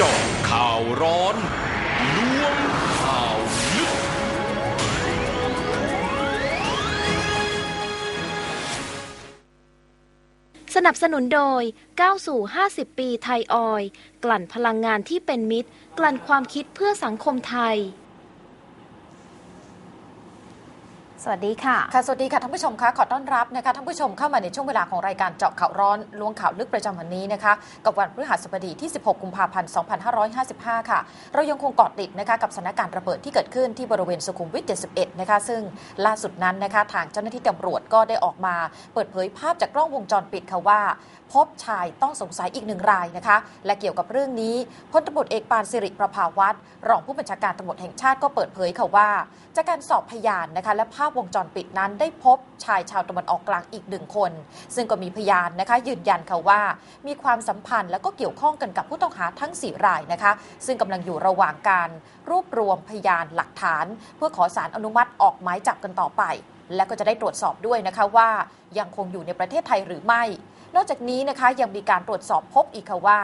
จาะข่าวร้อนล้วงข่าวลึก สนับสนุนโดยก้าวสู่ 50 ปีไทยออย กลั่นพลังงานที่เป็นมิตร กลั่นความคิดเพื่อสังคมไทย สวัสดีค่ะ ค่ะ สวัสดีค่ะท่านผู้ชมคะขอต้อนรับนะคะท่านผู้ชมเข้ามาในช่วงเวลาของรายการเจาะข่าวร้อนล้วงข่าวลึกประจำวันนี้นะคะ กับวันพฤหัสบดีที่ 16 กุมภาพันธ์ 2555 ค่ะ เรายังคงเกาะติดนะคะกับสถานการณ์ระเบิดที่เกิดขึ้นที่บริเวณสุขุมวิท 71 นะคะ ซึ่งล่าสุดนั้นนะคะทางเจ้าหน้าที่ตำรวจก็ได้ออกมา เปิดเผยภาพจากกล้องวงจรปิดค่ะว่า พบชายต้องสงสัยอีกหนึ่งรายนะคะ และเกี่ยวกับเรื่องนี้พลตำรวจเอกปานสิริประภาวัตรรองผู้บัญชาการตำรวจแห่งชาติก็เปิดเผยค่ะว่า จากการสอบพยานนะคะและภาพวงจรปิดนั้นได้พบชายชาวตะวันออกกลางอีกหนึ่งคน ซึ่งก็มีพยานนะคะ ยืนยันค่ะว่า มีความสัมพันธ์และก็เกี่ยวข้องกันกับผู้ต้องหาทั้ง 4 รายนะคะ ซึ่งกำลังอยู่ระหว่างการรวบรวมพยานหลักฐาน เพื่อขอสารอนุมัติออกหมายจับกันต่อไป และก็จะได้ตรวจสอบด้วยนะคะว่ายังคงอยู่ในประเทศไทยหรือไม่ นอกจากนี้นะคะยังมีการตรวจสอบพบอีกค่ะว่า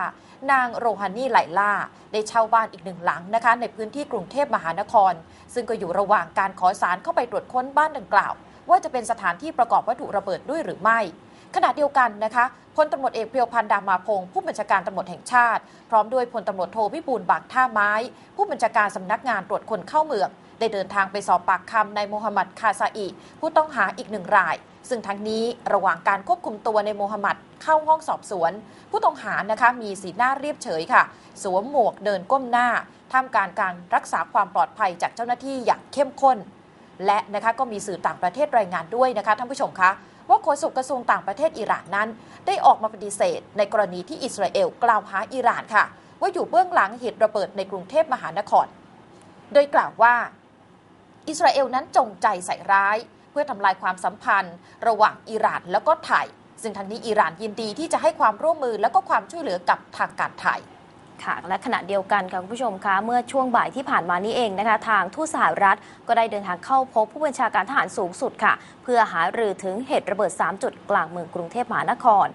นางโรฮานี่ไหลล่า ได้เช่าบ้านอีกหนึ่งหลังนะคะ ในพื้นที่กรุงเทพมหานคร ซึ่งก็อยู่ระหว่างการขอสารเข้าไปตรวจค้นบ้านดังกล่าว ว่าจะเป็นสถานที่ประกอบวัตถุระเบิดด้วยหรือไม่ ขณะเดียวกันนะคะพลตำรวจเอกเพียวพันธ์ดามาพงศ์ผู้บัญชาการตำรวจแห่งชาติ พร้อมด้วยพลตำรวจโทวิบูลบางท่าไม้ ผู้บัญชาการสำนักงานตรวจคนเข้าเมืองได้เดินทางไปสอบปากคำในโมฮัมหมัดคาซาอิผู้ต้องหาอีกหนึ่งราย ซึ่งทั้งนี้ระหว่างการควบคุมตัวในโมฮัมหมัดเข้าห้องสอบสวน ผู้ต้องหานะคะมีสีหน้าเรียบเฉยค่ะ สวมหมวกเดินก้มหน้าท่ามกลารการรักษาความปลอดภัยจากเจ้าหน้าที่อย่างเข้มข้น และนะคะก็มีสื่อต่างประเทศรายงานด้วยนะคะท่านผู้ชมคะว่าโฆษกกระทรวงต่างประเทศอิหร่านนั้น ได้ออกมาปฏิเสธ ในกรณีที่อิสราเอลกล่าวหาอิหร่านค่ะ ว่าอยู่เบื้องหลังเหตุระเบิดในกรุงเทพมหานคร โดยกล่าวว่า อิสราเอลนั้นจงใจใส่ร้าย เพื่อทำลายความสัมพันธ์ ระหว่างอิหร่านแล้วก็ไทย ซึ่งทั้งนี้อิหร่านยินดีที่จะให้ความร่วมมือและก็ความช่วยเหลือกับทางการไทยค่ะและขณะเดียวกันค่ะคุณผู้ชมคะเมื่อช่วงบ่ายที่ผ่านมานี้เองนะคะ ทางทูตสหรัฐก็ได้เดินทางเข้าพบผู้บัญชาการทหารสูงสุดค่ะ เพื่อหารือถึงเหตุระเบิด 3 จุดกลางเมืองกรุงเทพมหานคร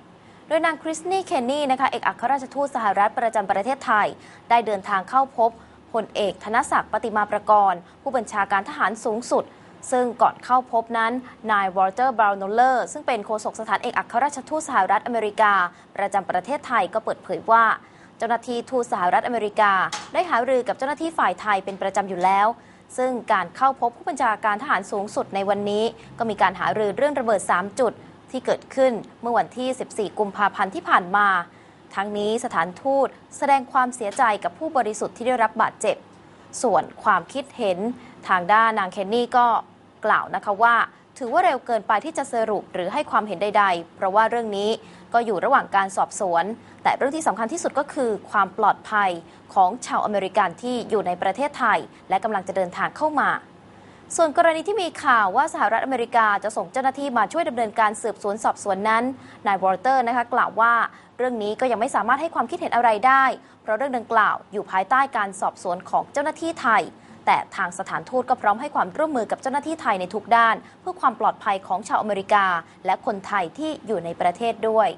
โดยนางคริสนีเคนนี่นะคะเอกอัครราชทูตสหรัฐประจำประเทศไทย ได้เดินทางเข้าพบพลเอกธนศักดิ์ปฏิมาประกรณ์ ผู้บัญชาการทหารสูงสุด ซึ่งก่อนเข้าพบนั้นนายวอลเตอร์บราวน์โนเลอร์ซึ่งเป็นโฆษกสถานเอกอัครราชทูตสหรัฐอเมริกา ประจำประเทศไทยก็เปิดเผยว่า เจ้าหน้าที่ทูตสหรัฐอเมริกา ได้หารือกับเจ้าหน้าที่ฝ่ายไทยเป็นประจำอยู่แล้วซึ่งการเข้าพบผู้บัญชาการทหารสูงสุดในวันนี้ ก็มีการหารือเรื่องระเบิด 3 จุดที่เกิดขึ้นเมื่อวันที่ 14 กุมภาพันธ์ที่ผ่านมา ทั้งนี้สถานทูตแสดงความเสียใจกับผู้บริสุทธิ์ที่ได้รับบาดเจ็บ ส่วนความคิดเห็นทางด้านนางเคนนี่ก็ กล่าวนะคะว่า ถือว่าเร็วเกินไปที่จะสรุปหรือให้ความเห็นใด ๆ เพราะว่าเรื่องนี้ก็อยู่ระหว่างการสอบสวน แต่เรื่องที่สำคัญที่สุดก็คือความปลอดภัยของชาวอเมริกันที่อยู่ในประเทศไทย และกำลังจะเดินทางเข้ามาส่วนกรณีที่มีข่าวว่าสหรัฐอเมริกาจะส่งเจ้าหน้าที่มาช่วยดำเนินการสืบสวนสอบสวนนั้น นายวอลเตอร์นะคะกล่าวว่า เรื่องนี้ก็ยังไม่สามารถให้ความคิดเห็นอะไรได้ เพราะเรื่องดังกล่าวอยู่ภายใต้การสอบสวนของเจ้าหน้าที่ไทย แต่ทางสถานทูตก็พร้อมให้ความร่วมมือกับเจ้าหน้าที่ไทยในทุกด้าน เพื่อความปลอดภัยของชาวอเมริกา และคนไทยที่อยู่ในประเทศด้วย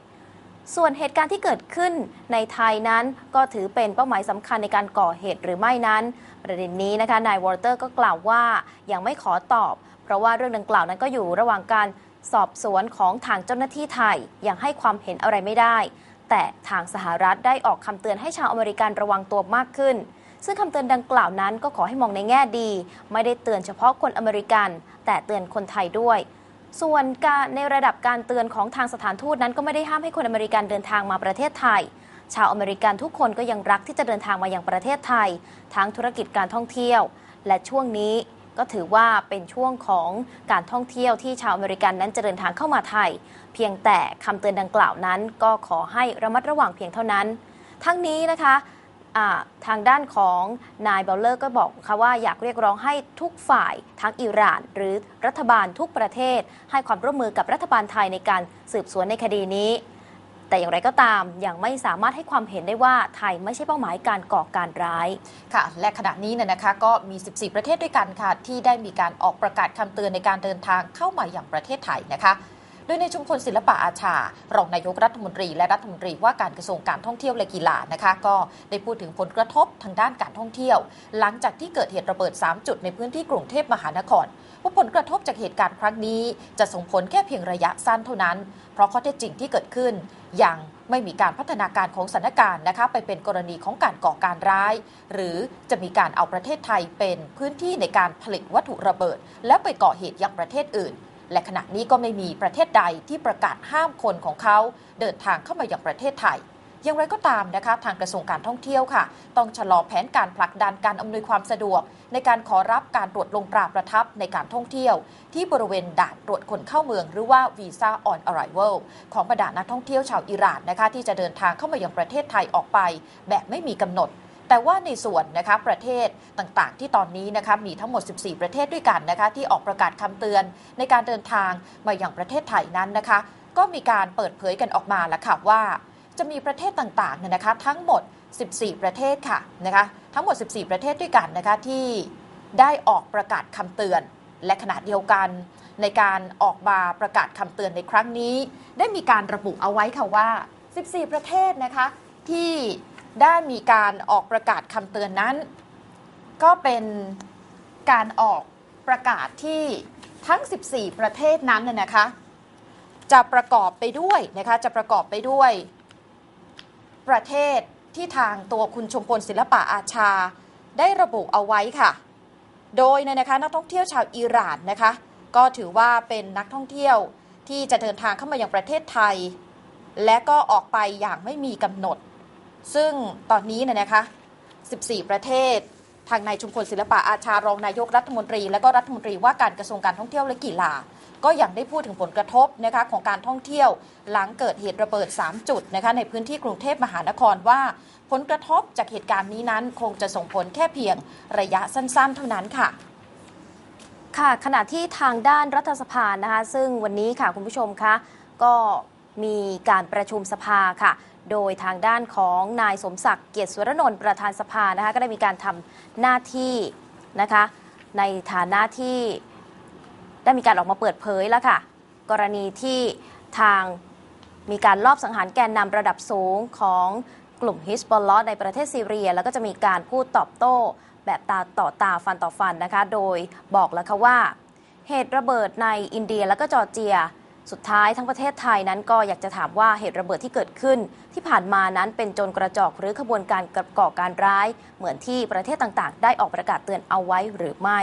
ส่วนเหตุการณ์ที่เกิดขึ้นในไทยนั้นก็ถือเป็นเป้าหมายสำคัญในการก่อเหตุหรือไม่นั้น ประเด็นนี้นะคะนายวอลเตอร์ก็กล่าวว่ายังไม่ขอตอบ เพราะว่าเรื่องดังกล่าวนั้นก็อยู่ระหว่างการสอบสวนของทางเจ้าหน้าที่ไทยยังให้ความเห็นอะไรไม่ได้ แต่ทางสหรัฐได้ออกคำเตือนให้ชาวอเมริกันระวังตัวมากขึ้น ซึ่งคำเตือนดังกล่าวนั้นก็ขอให้มองในแง่ดี ไม่ได้เตือนเฉพาะคนอเมริกัน แต่เตือนคนไทยด้วย ส่วนการในระดับการเตือนของทางสถานทูตนั้นก็ไม่ได้ห้ามให้คนอเมริกันเดินทางมาประเทศไทย ชาวอเมริกันทุกคนก็ยังรักที่จะเดินทางมายังประเทศไทย ทั้งธุรกิจการท่องเที่ยว และช่วงนี้ก็ถือว่าเป็นช่วงของการท่องเที่ยวที่ชาวอเมริกันนั้นจะเดินทางเข้ามาไทย เพียงแต่คำเตือนดังกล่าวนั้น ก็ขอให้ระมัดระวังเพียงเท่านั้น ทั้งนี้นะคะ ทางด้านของนายเบลเลอร์ก็บอกค่ะว่าอยากเรียกร้องให้ทุกฝ่ายทั้งอิหร่าน หรือรัฐบาลทุกประเทศ ให้ความร่วมมือกับรัฐบาลไทยในการสืบสวนในคดีนี้ แต่อย่างไรก็ตามยังไม่สามารถให้ความเห็นได้ว่าไทยไม่ใช่เป้าหมายการก่อการร้ายค่ะ และขณะนี้เนี่ยนะคะก็มี 14 ประเทศด้วยกันค่ะที่ได้มีการออกประกาศคำเตือนในการเดินทางเข้ามาอย่างประเทศไทยนะคะ โดยในชุมพลศิลปะอาชารองนายกรัฐมนตรีและรัฐมนตรีว่าการกระทรวงการท่องเที่ยวและกีฬานะคะก็ได้พูดถึงผลกระทบทางด้านการท่องเที่ยว หลังจากที่เกิดเหตุระเบิด 3 จุดในพื้นที่กรุงเทพมหานครว่าผลกระทบจากเหตุการณ์ครั้งนี้ จะส่งผลแค่เพียงระยะสั้นเท่านั้น เพราะข้อเท็จจริงที่เกิดขึ้นยังไม่มีการพัฒนาการของสถานการณ์นะคะไปเป็นกรณีของการก่อการร้าย หรือจะมีการเอาประเทศไทยเป็นพื้นที่ในการผลิตวัตถุระเบิด และไปก่อเหตุยังประเทศอื่น และขณะนี้ก็ไม่มีประเทศใดที่ประกาศห้ามคนของเขา เดินทางเข้ามาอยังประเทศไทยอย่างไรก็ตามนะคะ ทางกระทรวงการท่องเที่ยวค่ะ ต้องชะลอแผนการผลักดันการอำนวยความสะดวก ในการขอรับการตรวจลงตราประทับในการท่องเที่ยว ที่บริเวณด่านตรวจคนเข้าเมือง หรือว่าวีซ่า on arrival ของบรรดานักท่องเที่ยวชาวอิหร่านนะคะ ที่จะเดินทางเข้ามายังประเทศไทยออกไป แบบไม่มีกำหนด แต่ว่าในส่วนนะคะประเทศต่างๆ ที่ตอนนี้นะคะมีทั้งหมด 14 ประเทศด้วยกันนะคะที่ออกประกาศคำเตือนในการเดินทางมาอย่างประเทศไทยนั้นนะคะ ก็มีการเปิดเผยกันออกมาแล้วค่ะว่า จะมีประเทศต่างๆเนี่ยนะคะ ทั้งหมด 14 ประเทศค่ะนะคะทั้งหมด 14 ประเทศด้วยกันนะคะที่ได้ออกประกาศคำเตือน และขณะเดียวกัน ในการออกมาประกาศคำเตือนในครั้งนี้ ได้มีการระบุเอาไว้ค่ะว่า 14 ประเทศนะคะที่ ได้มีการออกประกาศคำเตือนนั้น ก็เป็นการออกประกาศที่ทั้ง 14 ประเทศนั้นน่ะนะคะ จะประกอบไปด้วยนะคะจะประกอบไปด้วย ประเทศที่ทางตัวคุณชมพลศิลปะอาชา ได้ระบุเอาไว้ค่ะ โดยเนี่ยนะคะนักท่องเที่ยวชาวอิหร่านนะคะ ก็ถือว่าเป็นนักท่องเที่ยวที่จะเดินทางเข้ามายังประเทศไทย และก็ออกไปอย่างไม่มีกำหนด ซึ่งตอนนี้เนี่ยนะคะ 14 ประเทศ ทางนายชุมพลศิลปะอาชารองนายกรัฐมนตรี และก็รัฐมนตรีว่าการกระทรวงการท่องเที่ยวและกีฬาก็ยังได้พูดถึงผลกระทบนะคะของการท่องเที่ยวหลังเกิดเหตุระเบิด 3 จุดนะคะในพื้นที่กรุงเทพมหานครว่า ผลกระทบจากเหตุการณ์นี้นั้น คงจะส่งผลแค่เพียงระยะสั้นๆ เท่านั้นค่ะ ค่ะขณะที่ทางด้านรัฐสภานะคะซึ่งวันนี้ค่ะคุณผู้ชมคะก็ มีการประชุมสภาค่ะ โดยทางด้านของนายสมศักดิ์เกียรติสุรนนท์ประธานสภานะคะก็ได้มีการทำหน้าที่นะคะในฐานะที่ได้มีการออกมาเปิดเผยแล้วค่ะ กรณีที่ทางมีการลอบสังหารแกนนำระดับสูงของกลุ่มฮิสบอลลอในประเทศซีเรีย แล้วก็จะมีการพูดตอบโต้แบบตาต่อตาฟันต่อฟันนะคะ โดยบอกแล้วค่ะว่า เหตุระเบิดในอินเดียและก็จอร์เจีย สุดท้ายทั้งประเทศไทยนั้นก็อยากจะถามว่าเหตุระเบิดที่เกิดขึ้น ที่ผ่านมานั้นเป็นโจรกระจอกหรือขบวนการก่อการร้าย เหมือนที่ประเทศต่างๆ ได้ออกประกาศเตือนเอาไว้หรือไม่